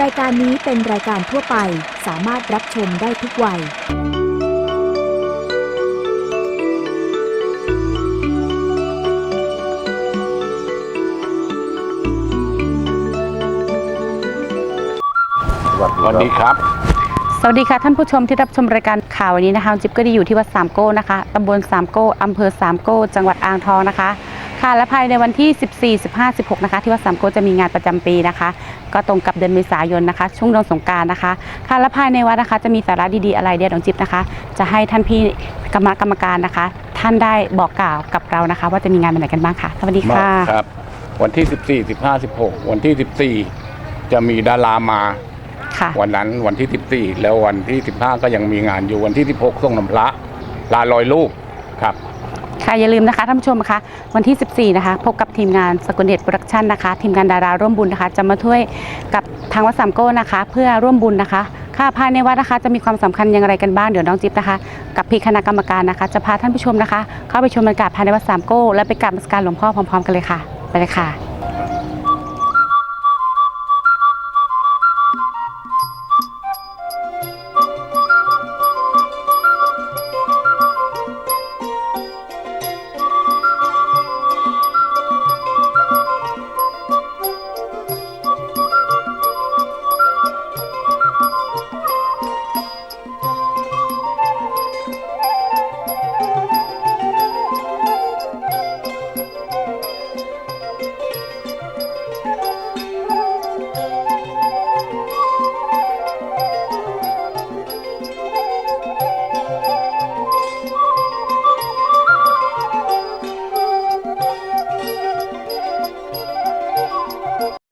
รายการนี้เป็นรายการทั่วไปสามารถรับชมได้ทุกวัย สวัสดีครับ สวัสดีค่ะ ท่านผู้ชมที่รับชมรายการข่าววันนี้นะคะจิ๊บก็ได้อยู่ที่วัดสามโก้นะคะตำบลสามโก้อำเภอสามโก้ จังหวัดอ่างทองนะคะ ค่ะและภายในวันที่ 14 15 16 นะคะ ที่วัดสามโก้จะมีงานประจำปีนะคะ ก็ตรงกับเดือนเมษายนนะคะ ช่วงเดือนสงกรารนะคะ ค่ะและภายในวัดนะคะ จะมีสาระดีๆอะไรเดียวน้องจิ๊บนะคะ จะให้ท่านพี่กรรมกรรมการนะคะ ท่านได้บอกกล่าวกับเรานะคะ ว่าจะมีงานวันไหนกันบ้างค่ะ สวัสดีค่ะครับ วันที่ 14 15 16 วันที่ 14 จะมีดารามาค่ะวันนั้นวันที่ 14 แล้ววันที่ 15 ก็ยังมีงานอยู่วันที่ 16ส่งน้ำพระลาลอยลูก ค่ะอย่าลืมนะคะท่านผู้ชมนะคะวันที่ 14 นะคะ พบกับทีมงานสกุลเดชโปรดักชั่นนะคะ ทีมงานดาราร่วมบุญนะคะ จะมาช่วยกับทางวัดสามโก้นะคะ เพื่อร่วมบุญนะคะค่ะภายในวัดนะคะจะมีความสำคัญอย่างไรกันบ้างเดี๋ยวน้องจิ๊บนะคะ กับพี่คณะกรรมการนะคะ จะพาท่านผู้ชมนะคะ เข้าไปชมบรรยากาศภายในวัดสามโก้และไปกราบมัสการหลวงพ่อพร้อมๆกันเลยค่ะ ไปเลยค่ะ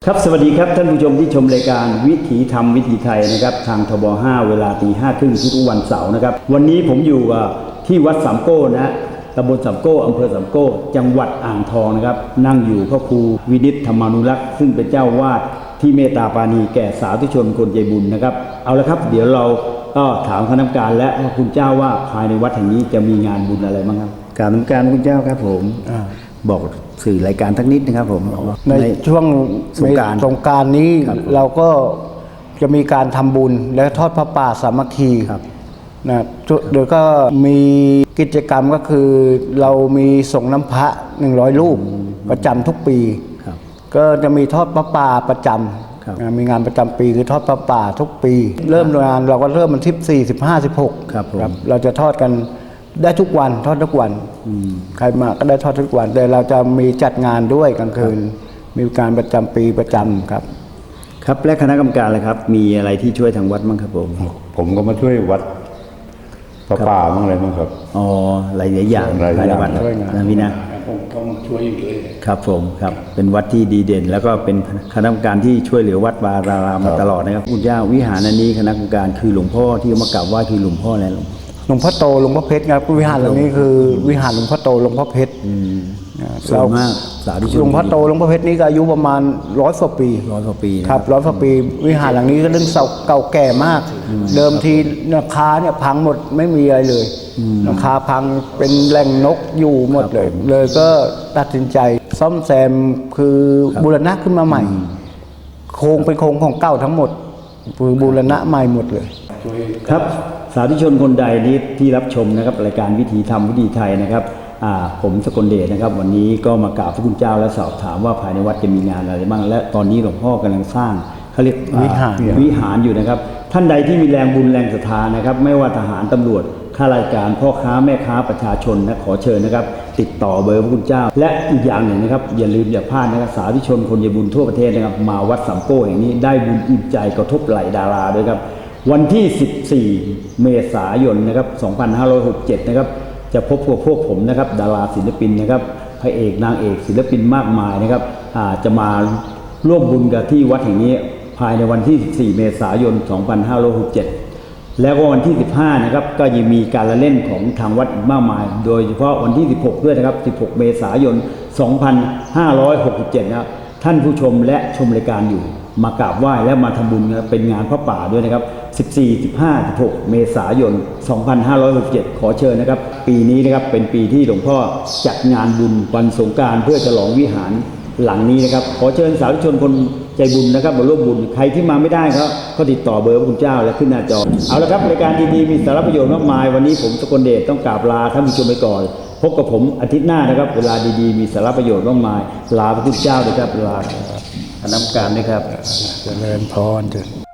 ครับสวัสดีครับท่านผู้ชมที่ชมรายการวิถีธรรมวิถีไทยนะครับทางทบ5เวลาตีห้าครึ่งทุกวันเสาร์นะครับ วันนี้ผมอยู่กับที่วัดสามโก้นะฮะตำบลสามโก้อำเภอสามโก้ จังหวัดอ่างทองนะครับ นั่งอยู่พระครูวินิตธรรมานุรักษ์ซึ่งเป็นเจ้าวาดที่เมตตาปราณีแก่สาธุชนคนใจบุญนะครับ เอาละครับ เดี๋ยวเราก็ถามคณะกรรมการและพระคุณเจ้าว่าภายในวัดแห่งนี้จะมีงานบุญอะไรบ้างครับกรารนำการคุณเจ้าครับผม บอกสื่อรายการทักนิดนะครับผมในช่วงสงกรานต์สงกรารนี้ครับเราก็จะมีการทำบุญและทอดพระป่าสามัคคีครับนะโดยก็มีกิจกรรมก็คือเรามีส่งน้ำพระ100รูปประจำทุกปีครับก็จะมีทอดพระป่าประจครับำนะมีงานประจำปีคือทอดพระป่าทุกปี เริ่มงานเราก็เริ่มมันที่4 15 16ครับผมเราจะทอดกัน ได้ทุกวันทอดทุกวันใครมาก็ได้ทอดทุกวัน แต่เราจะมีจัดงานด้วยกลางคืน มีการประจำปีประจำครับ ครับและคณะกรรมการเลยครับ มีอะไรที่ช่วยทางวัดบ้างครับผมผมก็มาช่วยวัดประป่าบ้างอะไรบ้างครับอ๋อหลายหลายอย่างหลายๆภายในวัดช่วยงานนะพี่นะต้องช่วยอยู่เลยครับผมครับ เป็นวัดที่ดีเด่น แล้วก็เป็นคณะกรรมการที่ช่วยเหลือวัดวารารามมาตลอดนะครับคุณย่าวิหารอันนี้คณะกรรมการคือหลวงพ่อที่เอามากราบไหว้คือหลวงพ่ออะไรหลวง หลวงพ่อโตหลวงพ่อเพชรครับวิหารหลังนี้คือวิหารหลวงพ่อโตหลวงพ่อเพชรนะสวยมากสาธุชนหลวงพ่อโตหลวงพ่อเพชรนี่ก็อายุประมาณร้อยกว่าปีร้อยกว่าปีนะครับร้อยกว่าปี วิหารหลังนี้ก็เรื่องเก่าเก่าแก่มาก เดิมทีราคาเนี่ยพังหมดไม่มีอะไรเลยราคาพังเป็นแหล่งนกอยู่หมดเลย เลยก็ตัดสินใจซ่อมแซมคือบูรณะขึ้นมาใหม่ โครงเป็นโครงของเก่าทั้งหมดคือบูรณะใหม่หมดเลยครับ สาธุชนคนใดนี้ที่รับชมนะครับรายการวิถีธรรมวิถีไทยนะครับอ่าผมสกลเดชนะครับ วันนี้ก็มากราบพระคุณเจ้าและสอบถามว่าภายในวัดจะมีงานอะไรบ้าง และตอนนี้หลวงพ่อกำลังสร้างเขาเรียกอ่วิหารวิหารอยู่นะครับ ท่านใดที่มีแรงบุญแรงศรัทธานะครับ ไม่ว่าทหารตำรวจข้าราชการพ่อค้าแม่ค้าประชาชนนะขอเชิญนะครับ ติดต่อเบอร์พระคุณเจ้า และอีกอย่างหนึ่งนะครับ อย่าลืมอย่าพลาดนะครับสาธุชนคนใจบุญทั่วประเทศนะครับ มาวัดสามโก้แห่งนี้ได้บุญอิ่มใจกระทบไหลดาราด้วยครับ วันที่ 14 เมษายนนะครับ 2567 นะครับ จะพบพวกพวกผมนะครับ ดาราศิลปินนะครับ พระเอกนางเอกศิลปินมากมายนะครับจะมาร่วมบุญกับที่วัดแห่งนี้ภายในวันที่ 14 เมษายน 2567 แล้วก็วันที่ 15 นะครับ ก็ยังมีการละเล่นของทางวัดอีกมากมาย โดยเฉพาะวันที่ 16 ด้วยนะครับ 16 เมษายน 2567 นะครับ ท่านผู้ชมและชมรายการอยู่ มากราบไหว้และมาทำบุญเป็นงานพระป่าด้วยนะครับ 14 15 16 เมษายน 2567 ขอเชิญนะครับ ปีนี้นะครับเป็นปีที่หลวงพ่อจัดงานบุญวันสงการเพื่อฉลองวิหารหลังนี้นะครับ ขอเชิญสาธุชนคนใจบุญนะครับมาร่วมบุญใครที่มาไม่ได้ครับก็ติดต่อเบอร์พระคุณเจ้าและขึ้นหน้าจอ เอาละครับรายการดีๆมีสาระประโยชน์มากมาย วันนี้ผมสกลเดชต้องกราบลาท่านผู้ชมไปก่อน พบกับผมอาทิตย์หน้านะครับ เวลาดีๆ มีสาระประโยชน์มากมาย ลาพระคุณเจ้าด้วยครับลา นำการด้วยครับจเจริญพรเจริญ